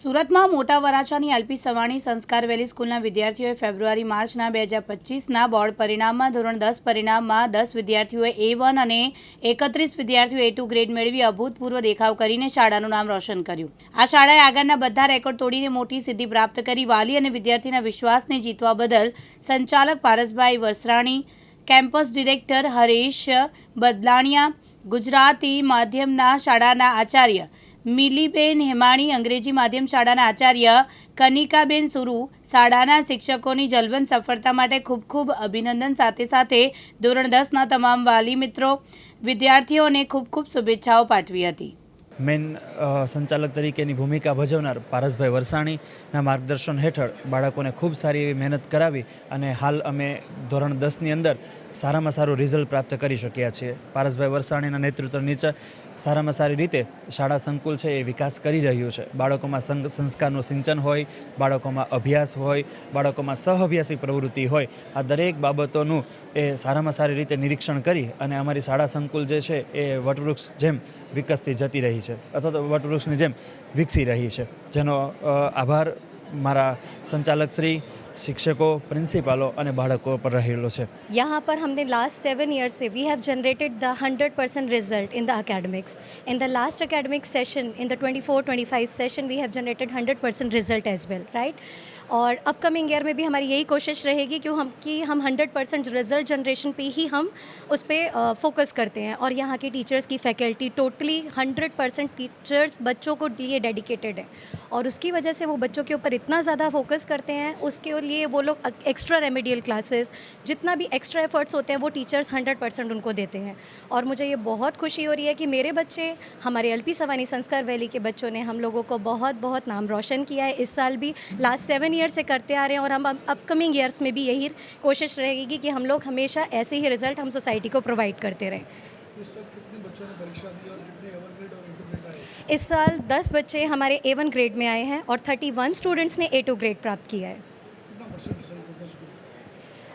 સુરતમાં મોટા વરાછાની એલપી સવાણી સંસ્કાર વેલી સ્કૂલના વિદ્યાર્થીઓએ ફેબ્રુઆરી, માર્ચના બે હજાર પચીસના બોર્ડ પરિણામમાં ધોરણ દસ પરિણામમાં દસ વિદ્યાર્થીઓએ એ વન અને એકત્રીસ વિદ્યાર્થીઓ એ ટુ ગ્રેડ મેળવી અભૂતપૂર્વ દેખાવ કરીને શાળાનું નામ રોશન કર્યું. આ શાળાએ આગળના બધા રેકોર્ડ તોડીને મોટી સિદ્ધિ પ્રાપ્ત કરી. વાલી અને વિદ્યાર્થીના વિશ્વાસને જીતવા બદલ સંચાલક પારસભાઈ વરસરાણી, કેમ્પસ ડિરેક્ટર હરેશ બદલાણિયા, ગુજરાતી માધ્યમના શાળાના આચાર્ય મિલીબેન હેમાણી અંગ્રેજી માધ્યમ શાળાના આચાર્ય કનિકાબેન સુરુ શાળાના શિક્ષકોની જલવંત સફળતા માટે ખૂબ ખૂબ અભિનંદન. સાથે સાથે ધોરણ દસના તમામ વાલી મિત્રો, વિદ્યાર્થીઓને ખૂબ ખૂબ શુભેચ્છાઓ પાઠવી હતી. મેન સંચાલક તરીકેની ભૂમિકા ભજવનાર પારસભાઈ વરસાણીના માર્ગદર્શન હેઠળ બાળકોને ખૂબ સારી એવી મહેનત કરાવી અને હાલ અમે ધોરણ દસની અંદર સારામાં સારું રિઝલ્ટ પ્રાપ્ત કરી શક્યા છીએ. પારસભાઈ વરસાણીના નેતૃત્વ નીચે સારામાં સારી રીતે શાળા સંકુલ છે એ વિકાસ કરી રહ્યું છે. બાળકોમાં સંઘ સંસ્કારનું સિંચન હોય, બાળકોમાં અભ્યાસ હોય, બાળકોમાં સહઅભ્યાસી પ્રવૃત્તિ હોય, આ દરેક બાબતોનું એ સારામાં સારી રીતે નિરીક્ષણ કરી અને અમારી શાળા સંકુલ જે છે એ વટવૃક્ષ જેમ વિકસતી જતી રહી છે. અથવા તો વટવૃક્ષની જેમ વિકસી રહી છે. જેનો આભાર મારા સંચાલક શ્રી શિક્ષકો પ્રિન્સિપાલો અને બાળકો પર રહેલો છે यहाँ पर हमने लास्ट सेवन ईयर से we have generated the hundred percent result in the academics in the last academic session in the 24 25 session we have generated hundred percent result as well right और अपकमिंग ईयर में भी हमारी यही कोशिश रहेगी कि हम कि हम हंड्रेड परसेंट रिजल्ट जनरेशन पे ही हम उस पर फोकस करते हैं और यहाँ की टीचर्स की faculty totally hundred percent teachers बच्चों को लिए डेडिकेटेड है और उसकी वजह से वो बच्चों के ऊपर इतना ज़्यादा फोकस करते हैं उसके लिए वो लोग एक्स्ट्रा रेमेडियल क्लासेस जितना भी एक्स्ट्रा एफर्ट्स होते हैं वो टीचर्स हंड्रेड परसेंट उनको देते हैं। और मुझे ये बहुत खुशी हो रही है कि मेरे बच्चे हमारे एल पी सवानी संस्कार वैली के बच्चों ने हम लोगों को बहुत बहुत नाम रोशन किया है। इस साल भी लास्ट सेवन ईयर से करते आ रहे हैं और हम अपकमिंग ईयर्स में भी यही कोशिश रहेगी कि हम लोग हमेशा ऐसे ही रिज़ल्ट हम सोसाइटी को प्रोवाइड करते रहें। इस साल दस बच्चे हमारे ए वन ग्रेड में आए हैं और थर्टी वन स्टूडेंट्स ने ए टू ग्रेड प्राप्त किया है।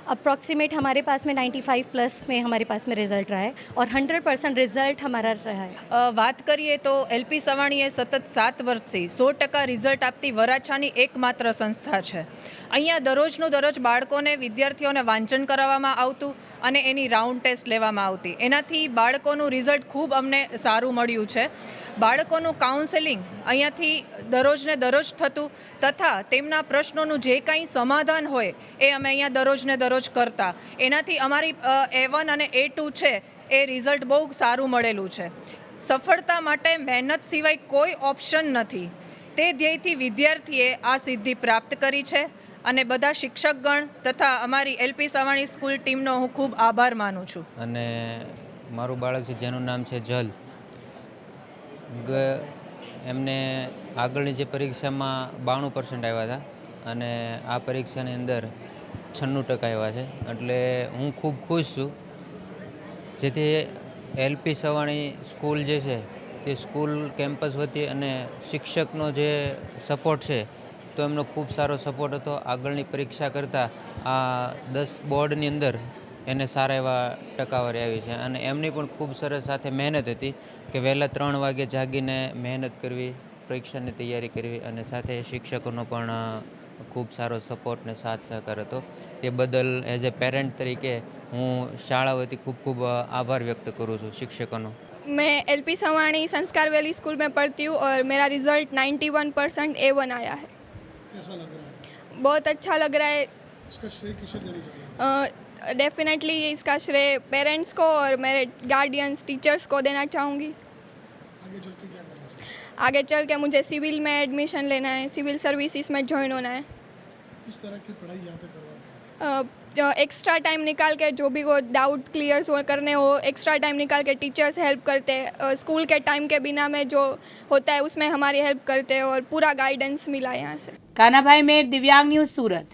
अप्रॉक्सीमेट हमारे पास में 95 प्लस में हमारे पास में रिजल्ट रहा है और 100 परसेंट रिजल्ट हमारा रहा है અ, વાત કરીએ તો એલપી સવાણીએ સતત સાત વર્ષથી સો ટકા રિઝલ્ટ આપતી વરાછાની એકમાત્ર સંસ્થા છે અહીંયા દરરોજનું દરરોજ બાળકોને વિદ્યાર્થીઓને વાંચન કરાવવામાં આવતું અને એની રાઉન્ડ ટેસ્ટ લેવામાં આવતી એનાથી બાળકોનું રિઝલ્ટ ખૂબ અમને સારું મળ્યું છે બાળકોનું કાઉન્સેલિંગ અહીંયાથી દરરોજને દરરોજ થતું તથા તેમના પ્રશ્નોનું જે કાંઈ સમાધાન હોય એ અમે અહીંયા દરરોજને દરરોજ કરતા. એનાથી અમારી એ અને એ ટુ છે એ રિઝલ્ટ બહુ સારું મળેલું છે. સફળતા માટે મહેનત સિવાય કોઈ ઓપ્શન નથી. તે ધ્યેયથી વિદ્યાર્થીએ આ સિદ્ધિ પ્રાપ્ત કરી છે અને બધા શિક્ષકગણ તથા અમારી એલપી સવાણી સ્કૂલ ટીમનો હું ખૂબ આભાર માનું છું. અને મારું બાળક છે, જેનું નામ છે જલ. એમને આગળની જે પરીક્ષામાં બાણું પર્સન્ટ આવ્યા હતા અને આ પરીક્ષાની અંદર છન્નું ટકા આવ્યા છે. એટલે હું ખૂબ ખુશ છું. જેથી એલપી સવાણી સ્કૂલ જે છે, તે સ્કૂલ કેમ્પસ વતી અને શિક્ષકનો જે સપોર્ટ છે, તો એમનો ખૂબ સારો સપોર્ટ હતો. આગળની પરીક્ષા કરતાં આ દસ બોર્ડની અંદર એને સારા એવા ટકાવારી આવી છે અને એમની પણ ખૂબ સરસ સાથે મહેનત હતી કે વહેલા ત્રણ વાગે જાગીને મહેનત કરવી પરીક્ષાની તૈયારી કરવી અને સાથે શિક્ષકોનો પણ અ, ખૂબ સારો સપોર્ટ ને સાથ સહકાર હતો તે બદલ એઝ એ પેરેન્ટ તરીકે હું શાળા વતી ખૂબ ખૂબ અ, આભાર વ્યક્ત કરું છું શિક્ષકોનો मैं एल पी सवाणी संस्कार वैली स्कूल में पढ़ती हूँ और मेरा रिज़ल्ट 91 परसेंट ए वन आया है कैसा लग रहा है बहुत अच्छा लग रहा है इसका श्रेय किसे देना चाहिए डेफिनेटली इसका श्रेय पेरेंट्स को और मेरे गार्डियंस टीचर्स को देना चाहूँगी। आगे चल के मुझे सिविल में एडमिशन लेना है सिविल सर्विसेज़ में ज्वाइन होना है। किस तरह की पढ़ाई यहाँ पे करवाते हैं? एक्स्ट्रा टाइम निकाल के जो भी वो डाउट क्लियर करने हो एक्स्ट्रा टाइम निकाल के टीचर्स हेल्प करते हैं। स्कूल के टाइम के बिना में जो होता है उसमें हमारी हेल्प करते हैं और पूरा गाइडेंस मिला यहाँ से। काना भाई मेर दिव्यांग न्यूज़ सूरत।